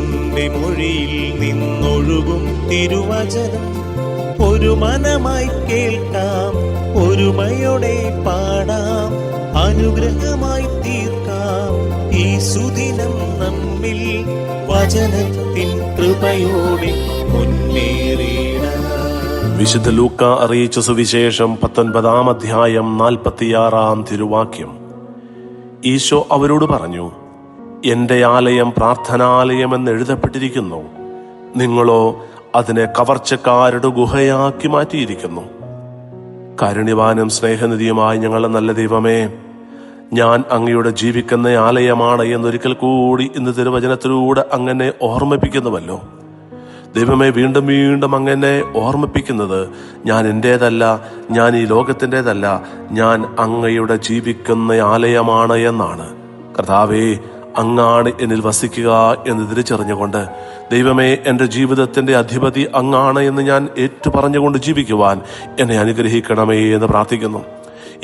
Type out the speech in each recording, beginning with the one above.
അങ്ങയുടെ മൊഴിയിൽ നിന്നൊഴുകും തിരുവചനം. ഒരു മനമായി കേൾക്കാം ഒരുമയോടെ പാടാം. അനുഗ്രഹമായി തീർക്കാം. ഈ സുദിനം നമ്മിൽ വചനത്തിൻ കൃപയോടെ മുന്നേറിയിടാം വിശുദ്ധ ലൂക്ക അറിയിച്ച സുവിശേഷം പത്തൊൻപതാം അധ്യായം നാൽപ്പത്തിയാറാം തിരുവാക്യം. ഈശോ അവരോട് പറഞ്ഞു എന്റെ ആലയം പ്രാർത്ഥനാലയം എന്ന് എഴുതപ്പെട്ടിരിക്കുന്നു. നിങ്ങളോ അതിനെ കവർച്ചക്കാരുടെ ഗുഹയാക്കി മാറ്റിയിരിക്കുന്നു. കാരുണ്യവാനും സ്നേഹനിധിയുമായ ഞങ്ങളുടെ നല്ല ദൈവമേ ഞാൻ അങ്ങയുടെ ജീവിക്കുന്ന ആലയമാണ് എന്നൊരിക്കൽ കൂടി ഇന്ന് തിരുവചനത്തിലൂടെ അങ്ങനെ ഓർമ്മിപ്പിക്കുന്നുവല്ലോ. ദൈവമേ വീണ്ടും വീണ്ടും അങ്ങനെ ഓർമ്മിപ്പിക്കുന്നത് ഞാൻ എന്റേതല്ല ഞാൻ ഈ ലോകത്തിന്റെതല്ല ഞാൻ അങ്ങയുടെ ജീവിക്കുന്ന ആലയമാണ് എന്നാണ്. കർത്താവേ അങ്ങാണ് എന്നിൽ വസിക്കുക എന്ന് തിരിച്ചറിഞ്ഞുകൊണ്ട് ദൈവമേ എന്റെ ജീവിതത്തിന്റെ അധിപതി അങ്ങാണ് എന്ന് ഞാൻ ഏറ്റു പറഞ്ഞുകൊണ്ട് ജീവിക്കുവാൻ എന്നെ അനുഗ്രഹിക്കണമേ എന്ന് പ്രാർത്ഥിക്കുന്നു.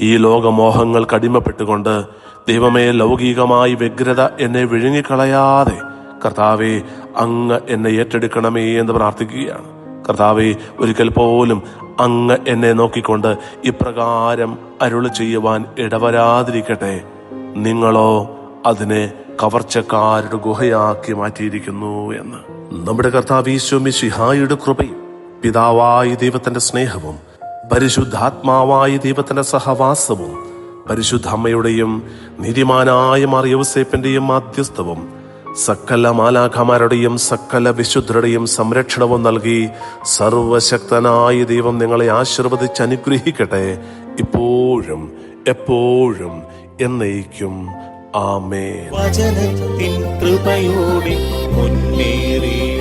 ഈ ലോകമോഹങ്ങൾ കടിമപ്പെട്ടുകൊണ്ട് ദൈവമേ ലൗകികമായി വ്യഗ്രത എന്നെ വിഴുങ്ങിക്കളയാതെ കർത്താവെ അങ്ങ് എന്നെ ഏറ്റെടുക്കണമേ എന്ന് പ്രാർത്ഥിക്കുകയാണ്. കർത്താവെ ഒരിക്കൽ പോലും അങ്ങ് എന്നെ നോക്കിക്കൊണ്ട് ഇപ്രകാരം അരുൾ ചെയ്യുവാൻ ഇടവരാതിരിക്കട്ടെ. നിങ്ങളോ അതിനെ കവർച്ചക്കാരുടെ ഗുഹയാക്കി മാറ്റിയിരിക്കുന്നു എന്ന്. നമ്മുടെ കർത്താവ് ഈശോമിശിഹായുടെ കൃപയും പിതാവായ ദൈവത്തിന്റെ സ്നേഹവും പരിശുദ്ധാത്മാവായ ദൈവത്തിന്റെ സഹവാസവും പരിശുദ്ധ അമ്മയുടെയും നീതിമാനായ മറിയവസേപ്പിന്റെയും മാധ്യസ്ഥവും സക്കല മാലാഖമാരുടെയും സക്കല വിശുദ്ധരുടെയും സംരക്ഷണവും നൽകി സർവശക്തനായ ദൈവം നിങ്ങളെ ആശീർവദിച്ച് അനുഗ്രഹിക്കട്ടെ. ഇപ്പോഴും എപ്പോഴും എന്നേക്കും. ആമേൻ. വചനത്തിൻ കൃപയോടെ മുന്നേറിയിടാം